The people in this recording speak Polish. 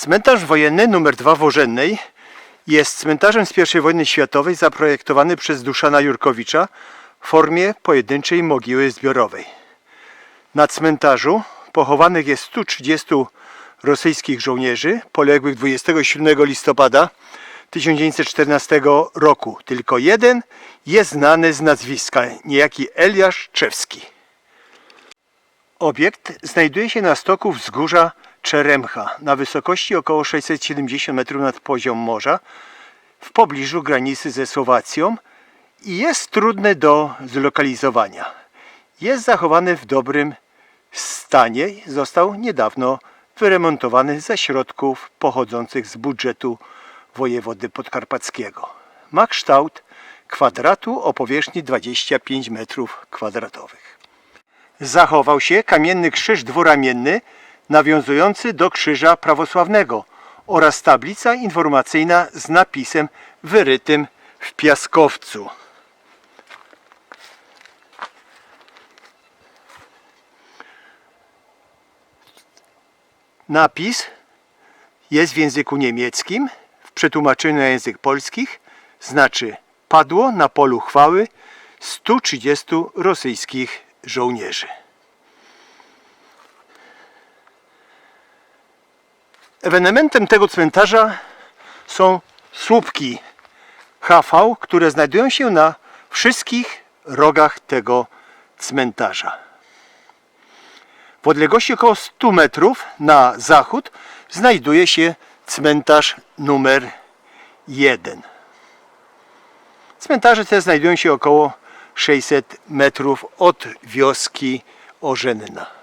Cmentarz wojenny nr 2 w Orzennej jest cmentarzem z I wojny światowej zaprojektowany przez Duszana Jurkowicza w formie pojedynczej mogiły zbiorowej. Na cmentarzu pochowanych jest 130 rosyjskich żołnierzy poległych 27 listopada 1914 roku. Tylko jeden jest znany z nazwiska, niejaki Eliasz Czewski. Obiekt znajduje się na stoku wzgórza Czeremcha na wysokości około 670 metrów nad poziom morza w pobliżu granicy ze Słowacją i jest trudny do zlokalizowania. Jest zachowany w dobrym stanie. Został niedawno wyremontowany ze środków pochodzących z budżetu wojewody podkarpackiego. Ma kształt kwadratu o powierzchni 25 metrów kwadratowych zachował się kamienny krzyż dwuramienny nawiązujący do krzyża prawosławnego oraz tablica informacyjna z napisem wyrytym w piaskowcu. Napis jest w języku niemieckim, w przetłumaczeniu na język polski znaczy padło na polu chwały 130 rosyjskich żołnierzy. Ewenementem tego cmentarza są słupki HV, które znajdują się na wszystkich rogach tego cmentarza. W odległości około 100 metrów na zachód znajduje się cmentarz numer 1. Cmentarze te znajdują się około 600 metrów od wioski Orzenna.